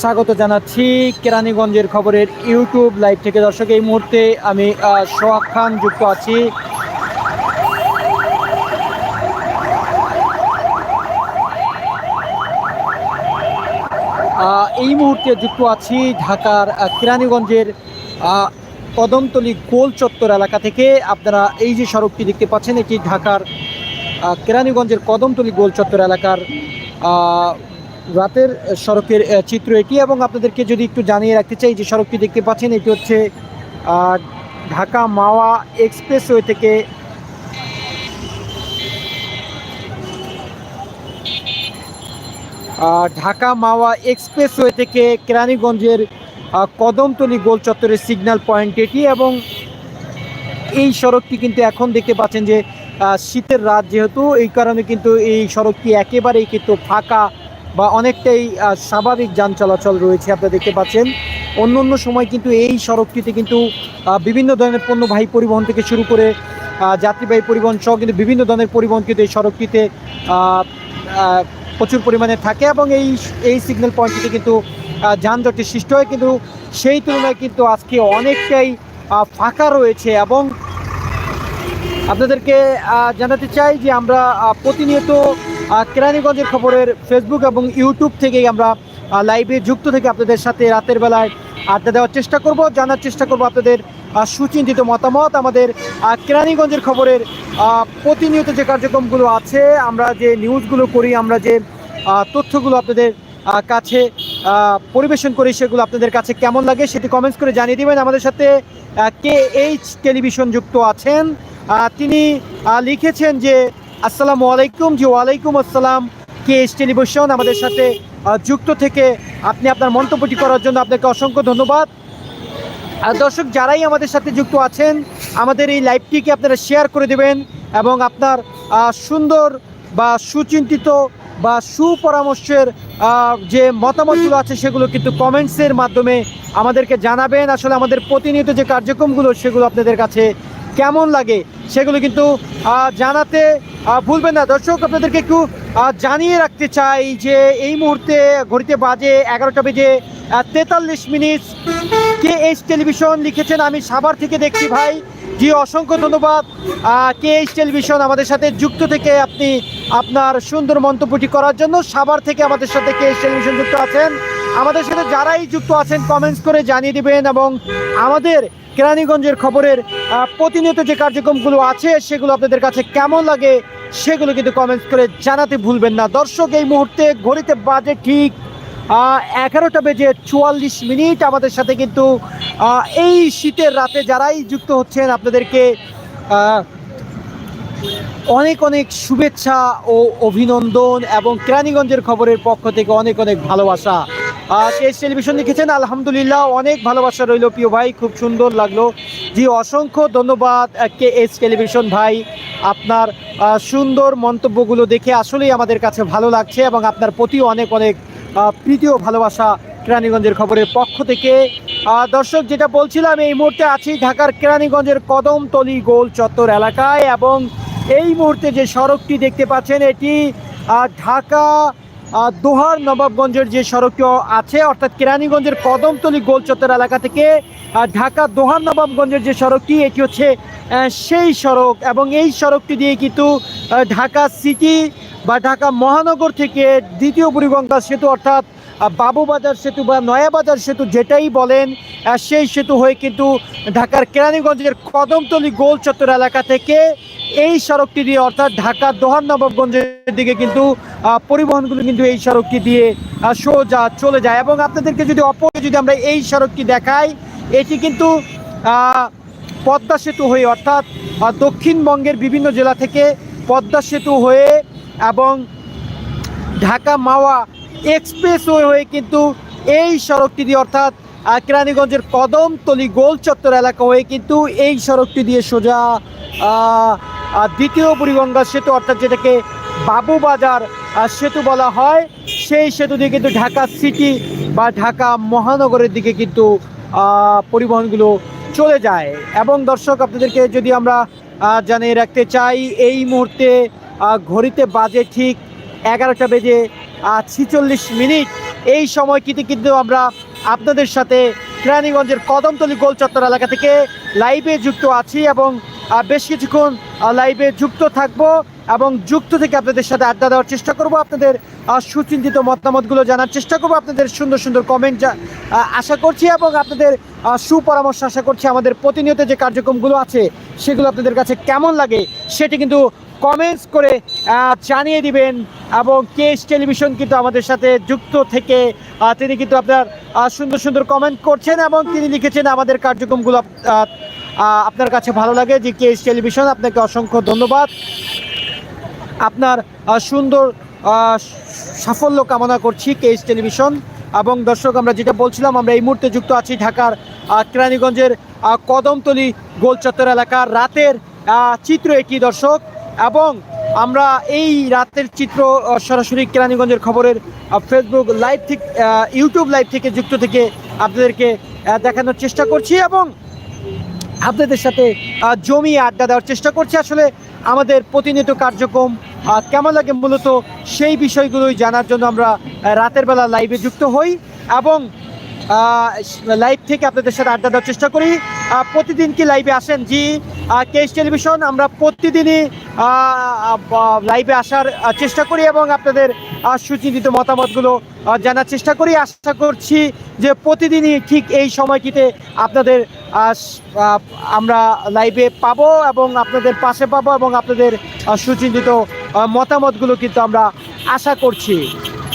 স্বাগত জানাচ্ছি কেরানীগঞ্জের খবরের ইউটিউব লাইভ থেকে। দর্শক, এই মুহূর্তে আমি সোহাগ খান যুক্ত আছি। এই মুহূর্তে যুক্ত আছি ঢাকার কেরানীগঞ্জের কদমতলী গোল চত্বর এলাকা থেকে। আপনারা এই যে সড়কটি দেখতে পাচ্ছেন, এটি ঢাকার কেরানীগঞ্জের কদমতলী গোল চত্বর এলাকার রাতের সড়কের চিত্র এটি এবং আপনাদেরকে যদি একটু জানিয়ে রাখতে চাই যে সড়কটি দেখতে পাচ্ছেন, এটি হচ্ছে ঢাকা মাওয়া এক্সপ্রেসওয়ে থেকে ঢাকা মাওয়া এক্সপ্রেসওয়ে থেকে কেরানীগঞ্জের কদমতলী গোল চত্বরের সিগন্যাল পয়েন্ট এটি এবং এই সড়কটি কিন্তু এখন দেখতে পাচ্ছেন যে শীতের রাত যেহেতু, এই কারণে কিন্তু এই সড়কটি একেবারেই কিন্তু ফাঁকা বা অনেকটাই স্বাভাবিক যান চলাচল রয়েছে আপনারা দেখতে পাচ্ছেন। অন্য অন্য সময় কিন্তু এই সড়কটিতে কিন্তু বিভিন্ন ধরনের পণ্যবাহী পরিবহন থেকে শুরু করে যাত্রীবাহী পরিবহন সহ কিন্তু বিভিন্ন ধরনের পরিবহন কিন্তু এই সড়কটিতে প্রচুর পরিমাণে থাকে এবং এই এই সিগন্যাল পয়েন্টটিতে কিন্তু আহ, যানজটের সৃষ্টি হয়। কিন্তু সেই তুলনায় কিন্তু আজকে অনেকটাই ফাঁকা রয়েছে এবং আপনাদেরকে জানাতে চাই যে আমরা প্রতিনিয়ত কেরানীগঞ্জের খবরের ফেসবুক এবং ইউটিউব থেকেই আমরা লাইভে যুক্ত থেকে আপনাদের সাথে রাতের বেলায় আড্ডা দেওয়ার চেষ্টা করব, জানার চেষ্টা করব আপনাদের সুচিন্তিত মতামত। আমাদের কেরানীগঞ্জের খবরের প্রতিনিয়ত যে কার্যক্রমগুলো আছে, আমরা যে নিউজগুলো করি, আমরা যে তথ্যগুলো আপনাদের কাছে পরিবেশন করি, সেগুলো আপনাদের কাছে কেমন লাগে সেটি কমেন্টস করে জানিয়ে দেবেন। আমাদের সাথে কে এইচ টেলিভিশন যুক্ত আছেন তিনি লিখেছেন যে আসসালামু আলাইকুম জি, ওয়ালাইকুম আসসালাম। কে এইচ টেলিভিশন আমাদের সাথে যুক্ত থেকে আপনি আপনার মন্তব্যটি করার জন্য আপনাকে অসংখ্য ধন্যবাদ। আর দর্শক, যারাই আমাদের সাথে যুক্ত আছেন, আমাদের এই লাইভটিকে আপনারা শেয়ার করে দেবেন এবং আপনার সুন্দর বা সুচিন্তিত বা সুপরামর্শের যে মতামতগুলো আছে সেগুলো কিন্তু কমেন্টসের মাধ্যমে আমাদেরকে জানাবেন। আসলে আমাদের প্রতিনিয়ত যে কার্যক্রমগুলো, সেগুলো আপনাদের কাছে কেমন লাগে সেগুলো কিন্তু জানাতে ভুলবেন না। দর্শক, আপনাদেরকে একটু জানিয়ে রাখতে চাই যে এই মুহূর্তে ঘড়িতে বাজে এগারোটা বেজে তেতাল্লিশ মিনিট। কে এইচ টেলিভিশন লিখেছেন, আমি সাভার থেকে দেখছি ভাই। জি, অসংখ্য ধন্যবাদ। কে এইচ টেলিভিশন আমাদের সাথে যুক্ত থেকে আপনি আপনার সুন্দর মন্তব্যটি করার জন্য সাভার থেকে আমাদের সাথে কে এইচ টেলিভিশন যুক্ত আছেন। আমাদের সাথে যারাই যুক্ত আছেন কমেন্টস করে জানিয়ে দিবেন এবং আমাদের কেরানীগঞ্জের খবরের প্রতিনিয়ত যে কার্যক্রমগুলো আছে, সেগুলো আপনাদের কাছে কেমন লাগে, সেগুলো কিন্তু কমেন্টস করে জানাতে ভুলবেন না। দর্শক, এই মুহূর্তে ঘড়িতে বাজে ঠিক এগারোটা বেজে চুয়াল্লিশ মিনিট। আমাদের সাথে কিন্তু এই শীতের রাতে যারাই যুক্ত হচ্ছেন, আপনাদেরকে অনেক অনেক শুভেচ্ছা ও অভিনন্দন এবং কেরানীগঞ্জের খবরের পক্ষ থেকে অনেক অনেক ভালোবাসা। কেস টেলিভিশন লিখেছেন আলহামদুলিল্লাহ, অনেক ভালোবাসা রইল প্রিয় ভাই, খুব সুন্দর লাগল। জি, অসংখ্য ধন্যবাদ কে এস টেলিভিশন ভাই, আপনার সুন্দর মন্তব্যগুলো দেখে। আসলেই আমাদের কাছে ভালো লাগছে এবং আপনার প্রতি অনেক অনেক প্রীতি ও ভালোবাসা কেরানীগঞ্জের খবরের পক্ষ থেকে। দর্শক, যেটা বলছিলাম, এই মুহূর্তে আছি ঢাকার কেরানীগঞ্জের কদমতলি গোল চত্বর এলাকায় এবং এই মুহূর্তে যে সড়কটি দেখতে পাচ্ছেন, এটি ঢাকা দোহার নবাবগঞ্জের যে সড়কটি আছে, অর্থাৎ কেরানীগঞ্জের কদমতলি গোল চত্বর এলাকা থেকে ঢাকা দোহার নবাবগঞ্জের যে সড়কটি, এটি হচ্ছে সেই সড়ক এবং এই সড়কটি দিয়ে কিন্তু ঢাকা সিটি বা ঢাকা মহানগর থেকে দ্বিতীয় বুড়িগঙ্গা সেতু, অর্থাৎ বাবুবাজার সেতু বা নয়াবাজার সেতু যেটাই বলেন সেই সেতু হয়ে কিন্তু ঢাকার কেরানীগঞ্জের কদমতলি গোল চত্বর এলাকা থেকে এই সড়কটি দিয়ে, অর্থাৎ ঢাকা দোহার নবাবগঞ্জের দিকে কিন্তু পরিবহনগুলো কিন্তু এই সড়কটি দিয়ে সোজা চলে যায়। এবং আপনাদেরকে যদি অপরে যদি আমরা এই সড়কটি দেখাই, এটি কিন্তু পদ্মা সেতু হয়ে, অর্থাৎ দক্ষিণবঙ্গের বিভিন্ন জেলা থেকে পদ্মা সেতু হয়ে এবং ঢাকা মাওয়া এক্সপ্রেসওয়ে হয়ে কিন্তু এই সড়কটি দিয়ে, অর্থাৎ কেরানীগঞ্জের কদমতলি গোল চত্বর এলাকা হয়ে কিন্তু এই সড়কটি দিয়ে সোজা দ্বিতীয় বুড়িগঙ্গা সেতু, অর্থাৎ যেটাকে বাবুবাজার সেতু বলা হয়, সেই সেতু দিয়ে কিন্তু ঢাকা সিটি বা ঢাকা মহানগরের দিকে কিন্তু পরিবহনগুলো চলে যায়। এবং দর্শক, আপনাদেরকে যদি আমরা জানিয়ে রাখতে চাই, এই মুহূর্তে ঘড়িতে বাজে ঠিক এগারোটা বেজে ছিচল্লিশ মিনিট। এই সময় কিন্তু আমরা আপনাদের সাথে কেরানীগঞ্জের কদমতলী গোল চত্বর এলাকা থেকে লাইভে যুক্ত আছি এবং বেশ কিছুক্ষণ লাইভে যুক্ত থাকব এবং যুক্ত থেকে আপনাদের সাথে আড্ডা দেওয়ার চেষ্টা করব। আপনাদের সুচিন্তিত মতামতগুলো জানার চেষ্টা করব। আপনাদের সুন্দর সুন্দর কমেন্ট আশা করছি এবং আপনাদের সুপরামর্শ আশা করছি আমাদের প্রতিনিয়ত যে কার্যক্রমগুলো আছে, সেগুলো আপনাদের কাছে কেমন লাগে সেটি কিন্তু কমেন্টস করে জানিয়ে দিবেন এবং কেস টেলিভিশন কিন্তু আমাদের সাথে যুক্ত থেকে তিনি কিন্তু আপনার সুন্দর সুন্দর কমেন্ট করছেন এবং তিনি লিখেছেন আমাদের কার্যক্রমগুলো আপনার কাছে ভালো লাগে যে কেস টেলিভিশন, আপনাকে অসংখ্য ধন্যবাদ। আপনার সুন্দর সাফল্য কামনা করছি কেস টেলিভিশন। এবং দর্শক, আমরা যেটা বলছিলাম, আমরা এই মুহূর্তে যুক্ত আছি ঢাকার কেরানীগঞ্জের কদমতলী গোলচত্বর এলাকার রাতের চিত্র এটি, দর্শক। এবং আমরা এই রাতের চিত্র সরাসরি কেরানীগঞ্জের খবরের ফেসবুক লাইভ থেকে ইউটিউব লাইভ থেকে, যুক্ত থেকে আপনাদেরকে দেখানোর চেষ্টা করছি। এবং আপনাদের সাথে জমি আড্ডা দেওয়ার চেষ্টা করছি। আসলে আমাদের প্রতিনিয়ত কার্যক্রম কেমন লাগে মূলত সেই বিষয়গুলোই জানার জন্য আমরা রাতের বেলা লাইভে যুক্ত হই এবং লাইভ থেকে আপনাদের সাথে আড্ডা দেওয়ার চেষ্টা করি। প্রতিদিন কি লাইভে আসেন? জি কেস টেলিভিশন আমরা প্রতিদিনই লাইভে আসার চেষ্টা করি এবং আপনাদের সুচিন্তিত মতামতগুলো জানার চেষ্টা করি। আশা করছি যে প্রতিদিনই ঠিক এই সময়টিতে আপনাদের আমরা লাইভে পাবো এবং আপনাদের পাশে পাবো এবং আপনাদের সুচিন্তিত মতামতগুলো কিন্তু আমরা আশা করছি।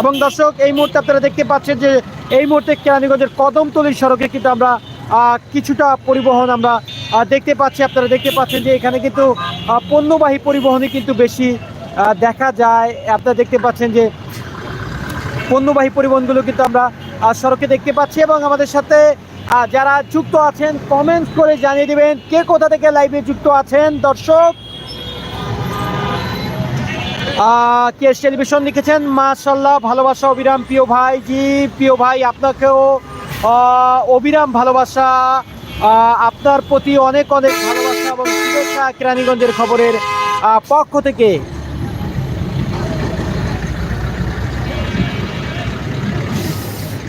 এবং দর্শক, এই মুহূর্তে আপনারা দেখতে পাচ্ছেন যে এই মুহূর্তে কেরানীগঞ্জের কদমতলির সড়কে কিন্তু আমরা কিছুটা পরিবহন আমরা দেখতে পাচ্ছি, আপনারা দেখতে পাচ্ছেন যে এখানে কিন্তু পণ্যবাহী পরিবহনই কিন্তু বেশি দেখা যায়। আপনারা দেখতে পাচ্ছেন যে পণ্যবাহী পরিবহনগুলো কিন্তু আমরা সড়কে দেখতে পাচ্ছি এবং আমাদের সাথে যারা যুক্ত আছেন কমেন্টস করে জানিয়ে দেবেন কে কোথা থেকে লাইভে যুক্ত আছেন। দর্শক কেস টেলিভিশন লিখেছেন? মাশাল্লাহ ভালোবাসা অবিরাম প্রিয় ভাই জি প্রিয় ভাই, আপনাকেও অবিরাম ভালোবাসা আপনার প্রতি অনেক অনেক ভালোবাসা এবং শুভেচ্ছা কেরানীগঞ্জের খবরের পক্ষ থেকে।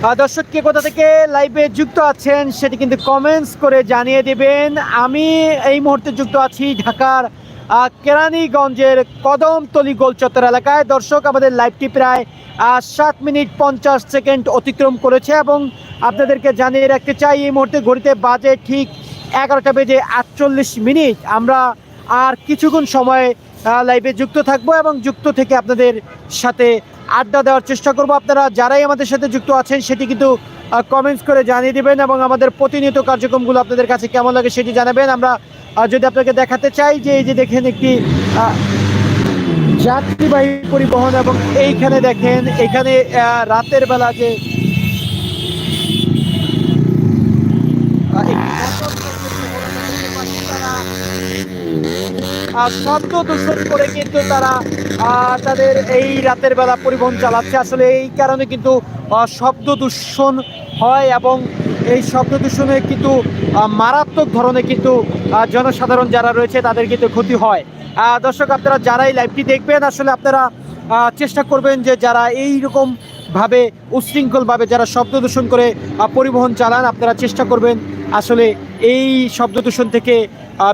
আহ, দর্শক কে কোথা থেকে লাইভে যুক্ত আছেন সেটি কিন্তু কমেন্টস করে জানিয়ে দেবেন। আমি এই মুহূর্তে যুক্ত আছি ঢাকার কেরানীগঞ্জের কদমতলি গোলচত্বর এলাকায় দর্শক আমাদের লাইভটি প্রায় সাত মিনিট পঞ্চাশ সেকেন্ড অতিক্রম করেছে এবং আপনাদেরকে জানিয়ে রাখতে চাই, এই মুহূর্তে ঘড়িতে বাজে ঠিক এগারোটা বেজে আটচল্লিশ মিনিট। আমরা আর কিছুক্ষণ সময় লাইভে যুক্ত থাকব এবং যুক্ত থেকে আপনাদের সাথে আড্ডা দেওয়ার চেষ্টা করব। আপনারা যারাই আমাদের সাথে যুক্ত আছেন, সেটি কিন্তু কমেন্টস করে জানিয়ে দেবেন এবং আমাদের প্রতিনিয়ত কার্যক্রমগুলো আপনাদের কাছে কেমন লাগে সেটি জানাবেন। আমরা আহ, যদি আপনাকে দেখাতে চাই যে এই যে দেখেন একটি যাত্রীবাহী পরিবহন এবং এইখানে দেখেন এখানে রাতের বেলা যে শব্দ দূষণ করে কিন্তু তারা তাদের এই রাতের বেলা পরিবহন চালাচ্ছে। আসলে এই কারণে কিন্তু শব্দ দূষণ হয় এবং এই শব্দ দূষণে কিন্তু মারাত্মক ধরনের কিন্তু জনসাধারণ যারা রয়েছে তাদের কিন্তু ক্ষতি হয়। দর্শক, আপনারা যারাই লাইভটি দেখবেন, আসলে আপনারা চেষ্টা করবেন যে যারা এই রকম ভাবে উশৃঙ্খলভাবে যারা শব্দ দূষণ করে পরিবহন চালান, আপনারা চেষ্টা করবেন আসলে এই শব্দ দূষণ থেকে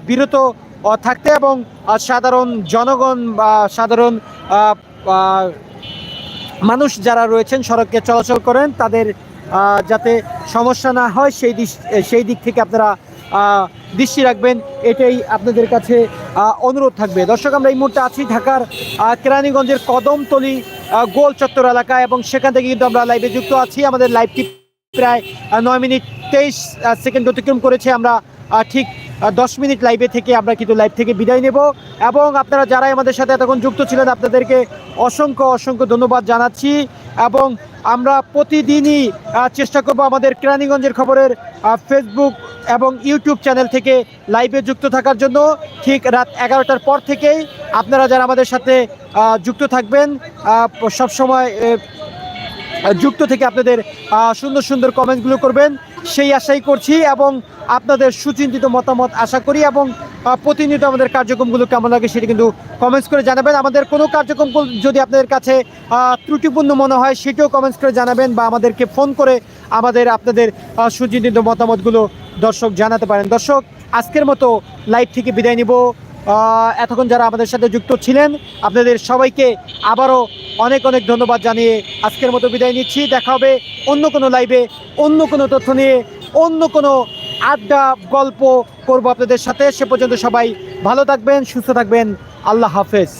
বিরত থাকতে এবং সাধারণ জনগণ বা সাধারণ মানুষ যারা রয়েছেন, সড়কে চলাচল করেন, তাদের যাতে সমস্যা না হয়, সেই দিক সেই দিক থেকে আপনারা দৃষ্টি রাখবেন। এটাই আপনাদের কাছে অনুরোধ থাকবে। দর্শক, আমরা এই মুহূর্তে আছি ঢাকার কেরানীগঞ্জের কদমতলি গোল চত্বর এলাকা এবং সেখান থেকে কিন্তু আমরা লাইভে যুক্ত আছি। আমাদের লাইভটি প্রায় নয় মিনিট তেইশ সেকেন্ড অতিক্রম করেছে আমরা ঠিক দশ মিনিট লাইভে থেকে আমরা কিন্তু লাইভ থেকে বিদায় নেব। এবং আপনারা যারাই আমাদের সাথে এতক্ষণ যুক্ত ছিলেন, আপনাদেরকে অসংখ্য অসংখ্য ধন্যবাদ জানাচ্ছি। এবং আমরা প্রতিদিনই চেষ্টা করব আমাদের কেরানীগঞ্জের খবরের ফেসবুক এবং ইউটিউব চ্যানেল থেকে লাইভে যুক্ত থাকার জন্য। ঠিক রাত এগারোটার পর থেকেই আপনারা যারা আমাদের সাথে যুক্ত থাকবেন সবসময় যুক্ত থেকে আপনাদের সুন্দর সুন্দর কমেন্টগুলো করবেন। সেই আশাই করছি এবং আপনাদের সুচিন্তিত মতামত আশা করি এবং প্রতিনিয়ত আমাদের কার্যক্রমগুলো কেমন লাগে সেটি কিন্তু কমেন্টস করে জানাবেন। আমাদের কোনো কার্যক্রম যদি আপনাদের কাছে ত্রুটিপূর্ণ মনে হয়, সেটাও কমেন্টস করে জানাবেন বা আমাদেরকে ফোন করে আমাদের আপনাদের সুচিন্তিত মতামতগুলো দর্শক জানাতে পারেন। দর্শক, আজকের মতো লাইভ থেকে বিদায় নিব। এতক্ষণ যারা আমাদের সাথে যুক্ত ছিলেন, আপনাদের সবাইকে আবারও অনেক অনেক ধন্যবাদ জানিয়ে আজকের মতো বিদায় নিচ্ছি। দেখা হবে অন্য কোনো লাইভে অন্য কোনো তথ্য নিয়ে, অন্য কোনো আড্ডা গল্প করব আপনাদের সাথে। সে পর্যন্ত সবাই ভালো থাকবেন সুস্থ থাকবেন। আল্লাহ হাফেজ।